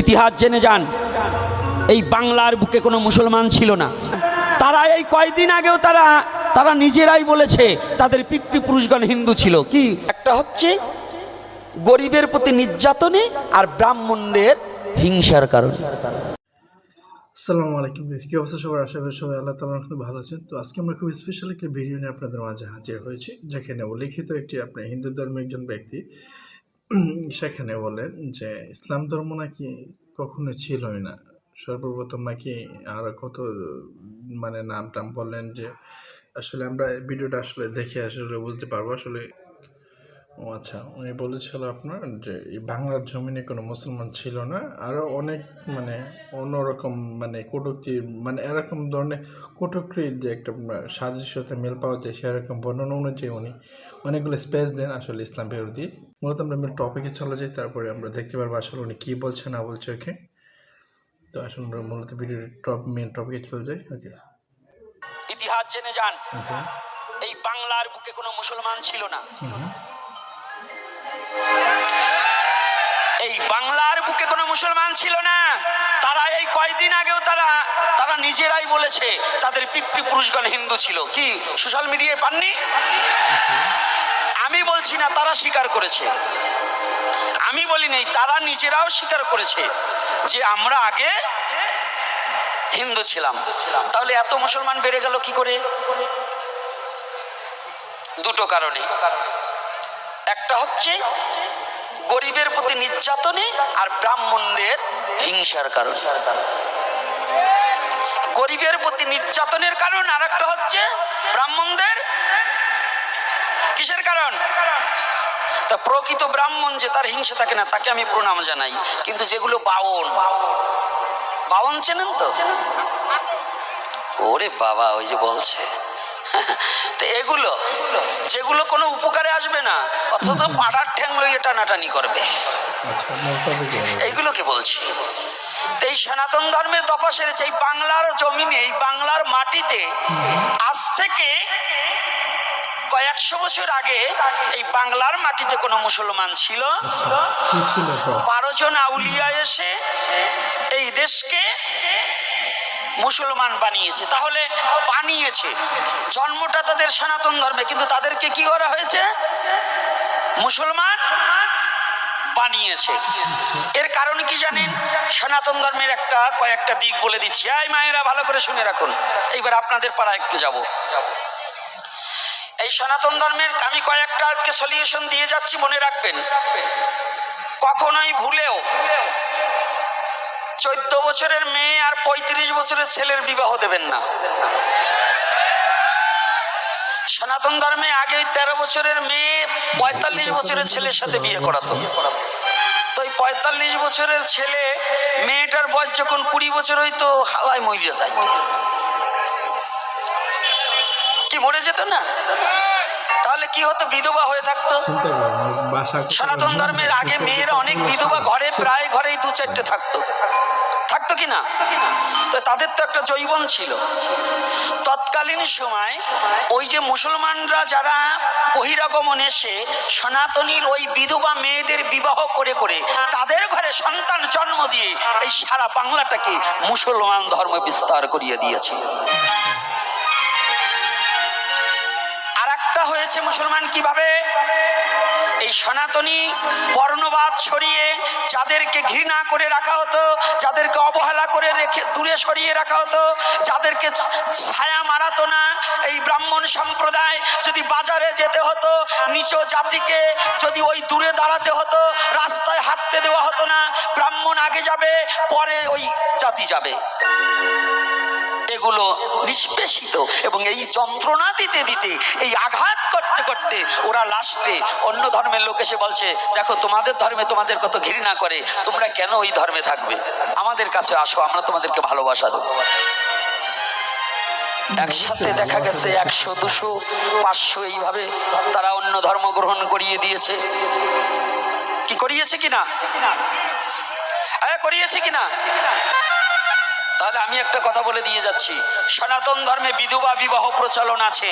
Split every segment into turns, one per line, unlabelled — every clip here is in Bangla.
ইতিহাস জেনে যান। এই বাংলার বুকে কোনো মুসলমান ছিল না। তারা এই কয়দিন আগেও তারা তারা নিজেরাই বলেছে তাদের পিতৃপুরুষগণ হিন্দু ছিল। কি? একটা হচ্ছে গরিবের প্রতি নির্যাতনে আর ব্রাহ্মণদের হিংসার কারণে।
আসসালামু আলাইকুম। কি অবস্থা আশা করি সবাই আল্লাহ তালা খুব ভালো আছেন। তো আজকে আমরা খুব স্পেশাল একটি ভিডিও নিয়ে আপনাদের মাঝে হাজির হয়েছি, যেখানে উল্লেখিত একটি আপনার হিন্দু ধর্মের একজন ব্যক্তি সেখানে বলেন যে, ইসলাম ধর্ম নাকি কখনো ছিলই না। সর্বপ্রথম নাকি আর কত মানে নাম টাম বললেন যে, আসলে আমরা ভিডিওটা আসলে দেখে আসলে বুঝতে পারব। আসলে, ও আচ্ছা উনি বলেছিল আপনার যে, এই বাংলার জমিনে কোনো মুসলমান ছিল না। আরও অনেক মানে অন্যরকম মানে কটুক্তি মানে এরকম ধরনের কটুক্তির যে একটা সাদৃশ্যতা মেল পাওয়া যায় সেরকম বর্ণনা অনুযায়ী উনি অনেকগুলো স্পেস দেন আসলে ইসলাম বিরোধী। মূলত আমরা মেন টপিকে চলে যাই তারপরে আমরা দেখতে পারব আসলে উনি কী বলছে না বলছে ওকে তো আসলে আমরা মূলত ভিডিওর টপ মেন টপিকে চলে যাই ওকে
ইতিহাস জেনে যান। এই বাংলার বুকে কোনো মুসলমান ছিল না। এই বাংলার বুকে কোনো মুসলমান ছিল না। তারা এই কয়দিন আগেও তারা তারা নিজেরাই বলেছে তাদের পিতৃপুরুষগণ হিন্দু ছিল। কি সোশ্যাল মিডিয়ায় পাননি? আমি বলছি না, তারা স্বীকার করেছে। আমি বলি নেই, তারা নিজেরাও স্বীকার করেছে যে আমরা আগে হিন্দু ছিলাম। তাহলে এত মুসলমান বেড়ে গেল কি করে? দুটো কারণে। একটা হচ্ছে গরিবের প্রতি নির্যাতনে আর ব্রাহ্মণদের হিংসার কারণ। গরিবের প্রতি নির্যাতনের কারণ আর একটা হচ্ছে ব্রাহ্মণদের কিসের কারণ? তা প্রকৃত ব্রাহ্মণ যে তার হিংসা থাকে না, তাকে আমি প্রণাম জানাই। কিন্তু যেগুলো বাউন বাউন চেনেন তো? ওরে বাবা, ওই যে বলছে। তো এগুলো, যেগুলো কোনো উপকারে আসবে না, অথচ পাড়ার ঠ্যাং লইয়ে টানাটানি করবে। এইগুলোকে বলছি। এই সনাতন ধর্মের দফা সেরেছে এই বাংলার জমিনে, এই বাংলার মাটিতে আজ থেকে কয়েকশো বছর আগে এই বাংলার মাটিতে কোনো মুসলমান ছিল? বারো জন আউলিয়া এসে এই দেশকে মুসলমান বানিয়েছে তাহলে বানিয়েছে। জন্মটা তাদের সনাতন ধর্মে কিন্তু তাদেরকে কি করা হয়েছে? মুসলমান বানিয়েছে। এর কারণ কি জানেন? সনাতন ধর্মের একটা কয়েকটা দিক বলে দিচ্ছি। আই মায়েরা ভালো করে শুনে রাখুন। এইবার আপনাদের পাড়া একটু যাব। এই সনাতন ধর্মের আমি কয়েকটা আজকে সলিউশন দিয়ে যাচ্ছি, মনে রাখবেন। কখনোই ভুলেও চোদ্দ বছরের মেয়ে আর পঁয়ত্রিশ বছরের ছেলের বিবাহ দেবেন না। সনাতন ধর্মে আগে তেরো বছরের মেয়ে, পঁয়তাল্লিশ বছরের ছেলের সাথে বিয়ে করাতো। তো এই পঁয়তাল্লিশ বছরের ছেলে মেয়েটার বয়স যখন কুড়ি বছর হইতো, হালায় মরিয়া যায় মরে যেত না? তাহলে কি হতো? বিধবা হয়ে থাকতো? সনাতন ধর্মের আগে মেয়েরা অনেক বিধবা ঘরে প্রায় ঘরেই দু চারটে থাকতো। থাকতো কি না? তো তাদের তো একটা জৈবন ছিল। তৎকালীন সময় ওই যে মুসলমানরা যারা বহিরাগমন এসে সনাতনীর ওই বিধবা মেয়েদের বিবাহ করে করে তাদের ঘরে সন্তান জন্ম দিয়ে এই সারা বাংলাটাকে মুসলমান ধর্ম বিস্তার করিয়ে দিয়েছে। একটা হয়েছে মুসলমান কীভাবে? এই সনাতনী বর্ণবাদ ছড়িয়ে যাদেরকে ঘৃণা করে রাখা হতো, যাদেরকে অবহেলা করে রেখে দূরে সরিয়ে রাখা হতো, যাদেরকে ছায়া মারাতো না, এই ব্রাহ্মণ সম্প্রদায় যদি বাজারে যেতে হতো নিচ জাতিকে যদি ওই দূরে দাঁড়াতে হতো, রাস্তায় হাঁটতে দেওয়া হতো না, ব্রাহ্মণ আগে যাবে, পরে ওই জাতি যাবে। এগুলো নিষ্পেষিত এবং এই যন্ত্রণা দিতে দিতে, এই আঘাত করতে করতে ওরা লাস্টে অন্য ধর্মের লোক এসে বলছে, দেখো, তোমাদের ধর্মে তোমাদের কত ঘৃণা করে, তোমরা কেন ওই ধর্মে থাকবে? আমাদের কাছে আসো, আমরা তোমাদেরকে ভালোবাসা দেবো। একসাথে দেখা গেছে একশো, দুশো, পাঁচশো এইভাবে তারা অন্য ধর্ম গ্রহণ করিয়ে দিয়েছে। কি করিয়েছে কিনা? হ্যাঁ করিয়েছে কিনা? তাহলে আমি একটা কথা বলে দিয়ে যাচ্ছি। সনাতন ধর্মে বিধবা বিবাহ প্রচলন আছে।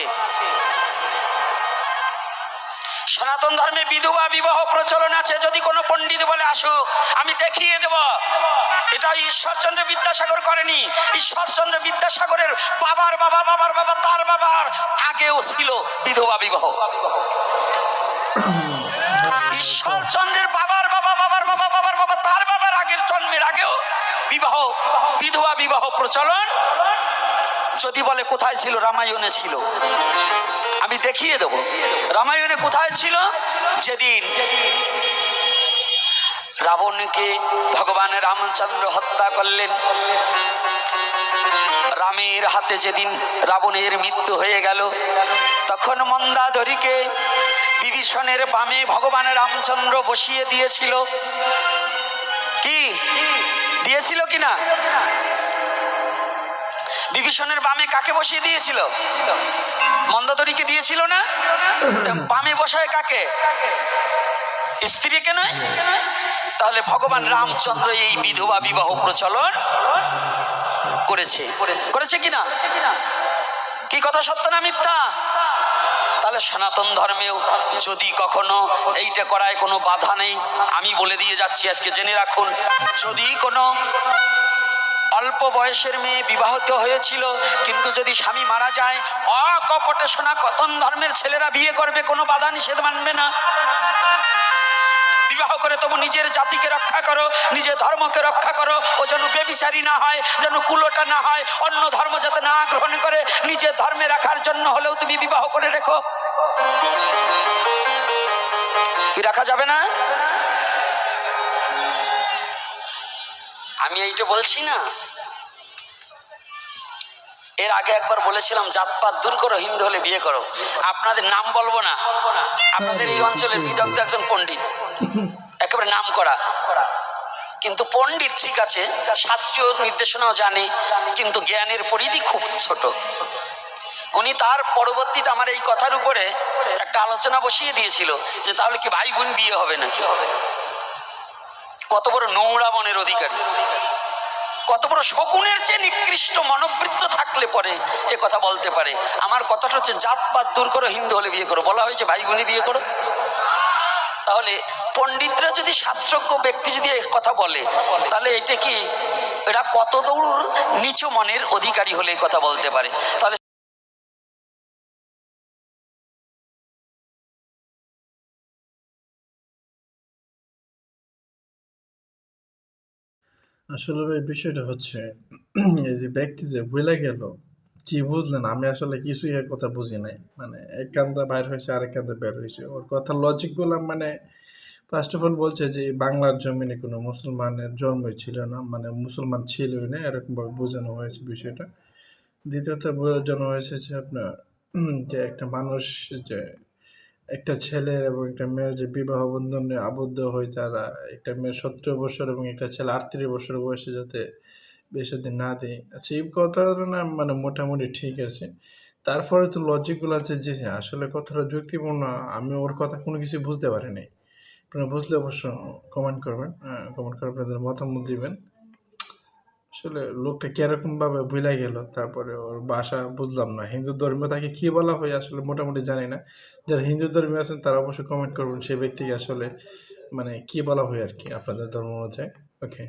সনাতন ধর্মে বিধবা বিবাহ প্রচলন আছে, যদি কোনো পণ্ডিত বলে আসুক আমি দেখিয়ে দেব। এটা ঈশ্বরচন্দ্র বিদ্যাসাগর করেনি। ঈশ্বরচন্দ্র বিদ্যাসাগরের বাবার বাবা বাবার বাবা, তার বাবার আগেও ছিল বিধবা বিবাহ। ঈশ্বরচন্দ্রের বাবার বাবা বাবার বাবা বাবার বাবা, তার বাবার আগের জন্মের আগেও বিবাহ বিধবা বিবাহ প্রচলন? যদি বলে কোথায় ছিল? রামায়ণে ছিল। আমি দেখিয়ে দেব। রামায়ণে কোথায় ছিল? যেদিন রাবণকে ভগবান রামচন্দ্র হত্যা করলেন। রামের হাতে যেদিন রাবণের মৃত্যু হয়ে গেল, তখন মন্দাধরীকে বিভীষণের বামে ভগবান রামচন্দ্র বসিয়ে দিয়েছিল। কি? দিয়েছিল কি না বিভীষণের বামে কাকে বসিয়ে দিয়েছিল? মন্দাদরীকে দিয়েছিল না? বামে বসায় কাকে? স্ত্রীকে নয়? তাহলে ভগবান রামচন্দ্র এই বিধবা বিবাহ প্রচলন করেছে। করেছে কিনা? কি কথা সত্য না মিথ্যা? তাহলে সনাতন ধর্মেও যদি কখনো এইটা করায় কোনো বাধা নেই, আমি বলে দিয়ে যাচ্ছি আজকে, জেনে রাখুন। যদি কোনো অল্প বয়সের মেয়ে বিবাহিত হয়েছিল, কিন্তু যদি স্বামী মারা যায়, অকপটে সোনা কথন ধর্মের ছেলেরা বিয়ে করবে, কোনো বাধা নিষেধ মানবে না। বিবাহ করে, তবু নিজের জাতিকে রক্ষা করো, নিজের ধর্মকে রক্ষা করো। ও যেন বেবিচারী না হয়, যেন কুলোটা না হয়, অন্য ধর্ম যাতে না গ্রহণ করে নিজের ধর্মে রাখার জন্য হলেও তুমি বিবাহ করে রেখো। কি রাখা যাবে না? আমি এইটা বলছি না। এর আগে একবার বলেছিলাম, জাতপাত দূর করো, হিন্দু হলে বিয়ে করো। আপনাদের নাম বলব না। আপনাদের এই অঞ্চলের বিদগ্ধ একজন পণ্ডিত। একেবারে নাম করা। কিন্তু পণ্ডিত ঠিক আছে, শাস্ত্রীয় নির্দেশনাও জানে, কিন্তু জ্ঞানের পরিধি খুব ছোট। উনি তার পরবর্তীতে আমার এই কথার উপরে একটা আলোচনা বসিয়ে দিয়েছিল যে, তাহলে কি ভাই বোন বিয়ে হবে নাকি? কত বড় নোংরা মনের অধিকারী। কত বড় শকুনের চেয়ে নিকৃষ্ট মনোবৃত্ত থাকলে পরে এ কথা বলতে পারে। আমার কথাটা হচ্ছে জাতপাত দূর করো, হিন্দু হলে বিয়ে করো। বলা হয়েছে, ভাই বোনে বিয়ে করো। তাহলে পণ্ডিতরা যদি শাস্ত্রজ্ঞ ব্যক্তি যদি কথা বলে, তাহলে এটা কি, এরা কত দৌড় নিচু মনের অধিকারী হলে কথা বলতে পারে। তাহলে
আসলে ভাই বিষয়টা হচ্ছে, এই যে ব্যক্তি যে বলে গেল, কি বুঝলেন? আমি আসলে কিছুই এর কথা বুঝি নাই। মানে এক কান্দা বাইর হয়েছে, আরেক কান্দা বের হয়েছে। ওর কথা লজিকগুলো মানে ফার্স্ট অফ অল বলছে যে, বাংলার জমিনে কোনো মুসলমানের জন্মই ছিল না মানে মুসলমান ছিলই না, এরকমভাবে বোঝানো হয়েছে বিষয়টা। দ্বিতীয়ত বোঝানো হয়েছে যে আপনার, যে একটা মানুষ যে একটা ছেলের এবং একটা মেয়ের যে বিবাহ বন্ধনে আবদ্ধ হয়ে তারা একটা মেয়ের সতেরো বছর এবং একটা ছেলে আটত্রিশ বছর বয়সে যাতে বেশি না দেয়। আচ্ছা এই কথাটা না মানে মোটামুটি ঠিক আছে। তারপরে তো লজিকগুলো আছে যে আসলে কথাটা যুক্তিপূর্ণ, আমি ওর কথা কোনো কিছু বুঝতে পারিনি। আপনারা বুঝলে অবশ্য কমেন্ট করবেন কমেন্ট করে আপনাদের মতামত দিবেন। আসলে লোকটা কীরকম ভাবে ভুলে গেল, তারপরে ওর বাসা বুঝলাম না। হিন্দু ধর্মীয় তাকে কি বলা হয় আসলে মোটামুটি জানি না। যারা হিন্দু ধর্মীয় আছেন তারা অবশ্যই কমেন্ট করবেন সেই ব্যক্তিকে আসলে মানে কি বলা হয় আর কি আপনাদের ধর্ম অনুযায়ী। ওকে